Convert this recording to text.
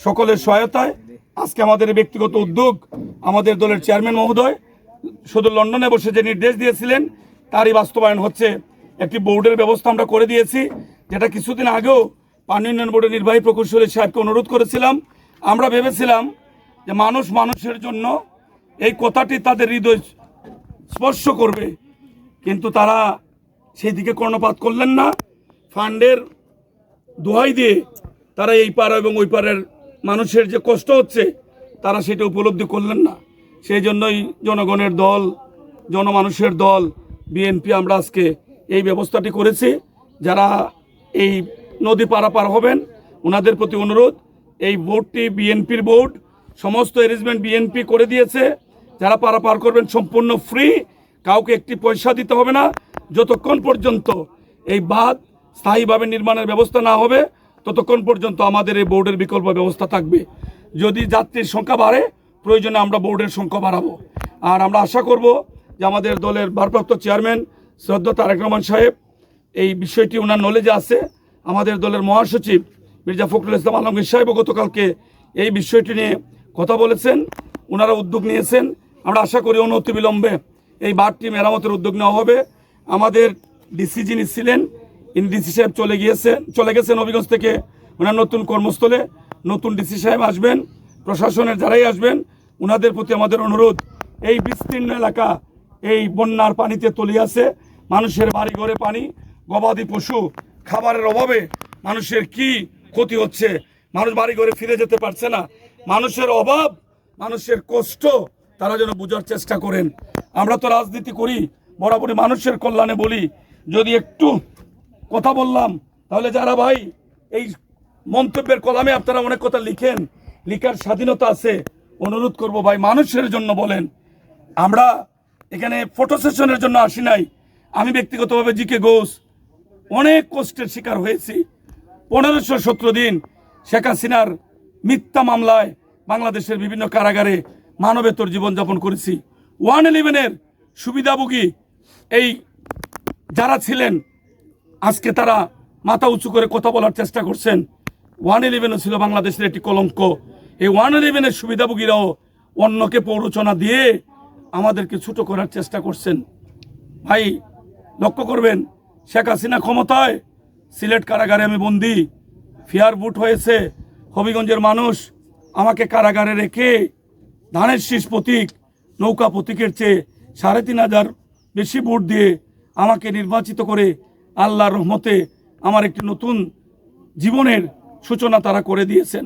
সকলের সহায়তায় আজকে আমাদের ব্যক্তিগত উদ্যোগ আমাদের দলের চেয়ারম্যান মহোদয় শুধু লন্ডনে বসে যে নির্দেশ দিয়েছিলেন, তারই বাস্তবায়ন হচ্ছে। একটি বোর্ডের ব্যবস্থা আমরা করে দিয়েছি, যেটা কিছুদিন আগেও পানি উন্নয়ন বোর্ডের নির্বাহী প্রকৌশলী সাহেবকে অনুরোধ করেছিলাম। আমরা ভেবেছিলাম যে মানুষ মানুষের জন্য এই কথাটি তাদের হৃদয় স্পর্শ করবে, কিন্তু তারা সেই দিকে কর্ণপাত করলেন না। ফান্ডের দোহাই দিয়ে তারা এই পাড়া এবং ওই পাড়ের মানুষের যে কষ্ট হচ্ছে, তারা সেটা উপলব্ধি করলেন না। সেই জন্যই জনগণের দল, জনমানুষের দল, বিএনপি আমরা আজকে এই ব্যবস্থাটি করেছি। যারা এই নদী পারাপার হবেন, ওনাদের প্রতি অনুরোধ, এই বোর্ডটি বিএনপির বোর্ড সমস্ত অ্যারেঞ্জমেন্ট বিএনপি করে দিয়েছে। যারা পারাপার করবেন, সম্পূর্ণ ফ্রি কাউকে একটি পয়সা দিতে হবে না। যতক্ষণ পর্যন্ত এই বাঁধ স্থায়ীভাবে নির্মাণের ব্যবস্থা না হবে, ততক্ষণ পর্যন্ত আমাদের এই বোর্ডের বিকল্প ব্যবস্থা থাকবে। যদি যাত্রীর সংখ্যা বাড়ে, প্রয়োজনে আমরা বোর্ডের সংখ্যা বাড়াবো। আর আমরা আশা করব যে আমাদের দলের ভারপ্রাপ্ত চেয়ারম্যান শ্রদ্ধা তারেক রহমান সাহেব এই বিষয়টি ওনার নলেজে আছে। আমাদের দলের মহাসচিব মির্জা ফখরুল ইসলাম আলমগীর সাহেবও গতকালকে এই বিষয়টি নিয়ে কথা বলেছেন, ওনারা উদ্যোগ নিয়েছেন। আমরা আশা করি অনতি বিলম্বে এই বাঁধটি মেরামতের উদ্যোগ নেওয়া হবে। আমাদের ডিসি যিনি ছিলেন, ইনি ডিসি সাহেব চলে গিয়েছেন, চলে গেছেন হবিগঞ্জ থেকে। ওনার নতুন কর্মস্থলে নতুন ডিসি সাহেব আসবেন, প্রশাসনের যারাই আসবেন, ওনাদের প্রতি আমাদের অনুরোধ, এই বিস্তীর্ণ এলাকা, এই বন্যার পানিতে তলিয়াছে মানুষের বাড়ি ঘরে পানি, গবাদি পশু, খাবারের অভাবে মানুষের কি ক্ষতি হচ্ছে? মানুষ বাড়ি ঘরে ফিরে যেতে পারছে না। মানুষের অভাব, মানুষের কষ্ট, তারা যেন বোঝার চেষ্টা করেন। আমরা তো রাজনীতি করি বরাবরই মানুষের কল্যাণে বলি, যদি একটু কথা বললাম, তাহলে যারা ভাই, এই মন্তব্যের কলামে আপনারা অনেক কথা লিখেন, লিখার স্বাধীনতা আছে, অনুরোধ করব ভাই, মানুষের জন্য বলেন। আমরা এখানে ফটো সেশনের জন্য আসি নাই। আমি ব্যক্তিগতভাবে জিকে ঘোষ, অনেক কষ্টের শিকার হয়েছি। পনেরোশো সতেরো দিন শেখ হাসিনার মিথ্যা মামলায় বাংলাদেশের বিভিন্ন কারাগারে মানবেতর জীবনযাপন করেছি। ওয়ান ইলেভেনের সুবিধাভোগী এই যারা ছিলেন, আজকে তারা মাথা উঁচু করে কথা বলার চেষ্টা করছেন। ওয়ান ইলেভেনও ছিল বাংলাদেশের একটি কলঙ্ক। এই ওয়ান ইলেভেনের সুবিধাভোগীরাও অন্যকে প্ররোচনা দিয়ে আমাদেরকে ছুটো করার চেষ্টা করছেন। ভাই, লক্ষ্য করবেন, শেখ হাসিনা ক্ষমতায় সিলেট কারাগারে আমি বন্দি। ফিয়ার বুট হয়েছে, হবিগঞ্জের মানুষ আমাকে কারাগারে রেখে ধানের শীষ প্রতীক, নৌকা প্রতীকের চেয়ে সাড়ে তিন হাজার বেশি ভোট দিয়ে আমাকে নির্বাচিত করে আল্লাহর রহমতে আমার একটি নতুন জীবনের সূচনা তারা করে দিয়েছেন।